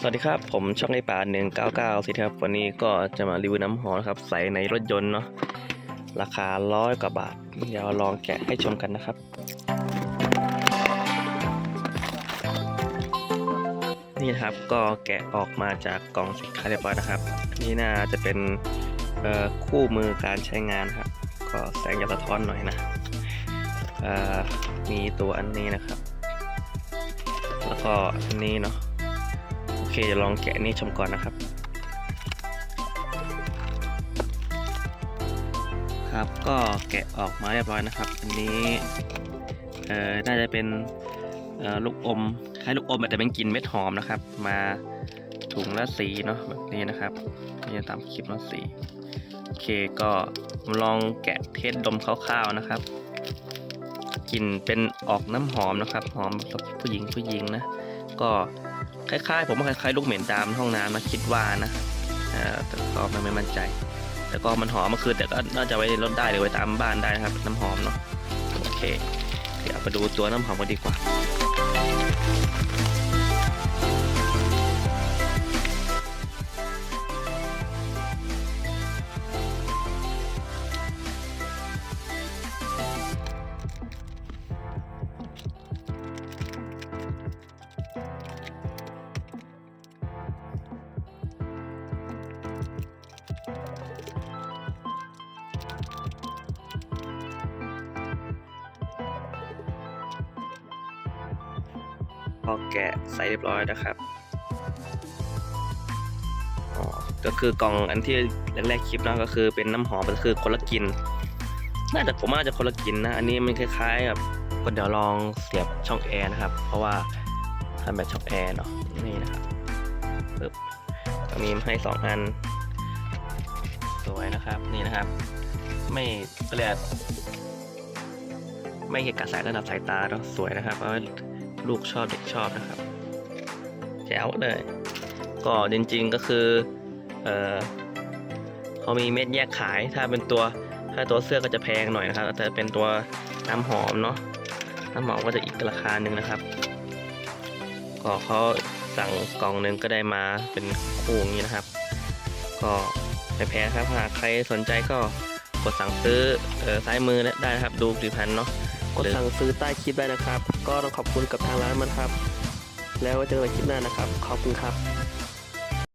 สวัสดีครับ ผมช่องไอป่า199สิครับ วันนี้ก็จะมารีวิวน้ำหอมนะครับ ใส่ในรถยนต์เนาะราคาร้อยกว่าบาท เดี๋ยวลองแกะให้ชมกันนะครับนี่นะครับก็แกะออกมาจากกล่องสินค้าเรียบร้อยนะครับ นี่น่าจะเป็นคู่มือการใช้งานครับ ก็แสงจะสะท้อนหน่อยนะมีตัวอันนี้นะครับ แล้วก็อันนี้เนาะ อเคเดี๋ยวลองแกะนี่ชมก่อนนะครับ ครับก็แกะออกมาเรียบร้อยนะครับ อันนี้เอ่อน่าจะเป็นลูกอมคล้ายลูกอมแต่เป็นกลิ่นเม็ดหอมนะครับ มาถุงละสีเนาะแบบนี้นะครับนี่ตามคลิปละสีโอเคก็ลองแกะเทสดมคร่าวๆนะครับกลิ่นเป็นออกน้ำหอมนะครับ หอมแบบผู้หญิงผู้หญิงนะ ก็ คล้ายๆ ผมว่าคล้ายๆลูกเหม็นตามห้องน้ำนะคิดว่านะแต่ก็ไม่ไม่มั่นใจ แต่ก็มันหอมเมื่อคืนแต่ก็น่าจะไว้ในรถได้หรือไว้ตามบ้านได้นะครับ น้ำหอมเนาะโอเค เดี๋ยวไปดูตัวน้ำหอมกันดีกว่า พอแกะใส่เรียบร้อยนะครับอ๋อก็คือกล่องอันที่แรกๆคลิปนะก็คือเป็นน้ำหอมก็คือคนละกลินน่าจะผมว่าจะคนละกลินนะ อันนี้มันคล้ายๆกับก็เดี๋ยวลองเสียบช่องแอร์นะครับ เพราะว่าทำแบบช่องแอร์เนาะนี่นะครับปึ๊บก็มีให้สองอัน สวยนะครับนี่นะครับ ไม่เรียกไม่เกะกะสายระดับสายตาเนาะสวยนะครับเพราะว่า ลูกชอบเด็กชอบนะครับแจ๋วเลย ก็จริงๆก็คือเออเขามีเม็ดแยกขายถ้าเป็นตัวถ้าตัวเสื้อก็จะแพงหน่อยนะครับแต่เป็นตัวน้ำหอมเนาะน้ำหอมก็จะอีกราคาหนึ่งนะครับ ก็เขาสั่งกล่องหนึ่งก็ได้มาเป็นคู่อย่างนี้นะครับ ก็ไม่แพงครับหากใครสนใจก็กดสั่งซื้อออซ้ายมือได้นะครับ ดูผลิตภัณฑ์เนาะ กดสั่งซื้อใต้คลิปได้นะครับ ก็ต้องขอบคุณกับทางร้านมันครับ แล้วไว้เจอกันคลิปหน้านะครับ ขอบคุณครับ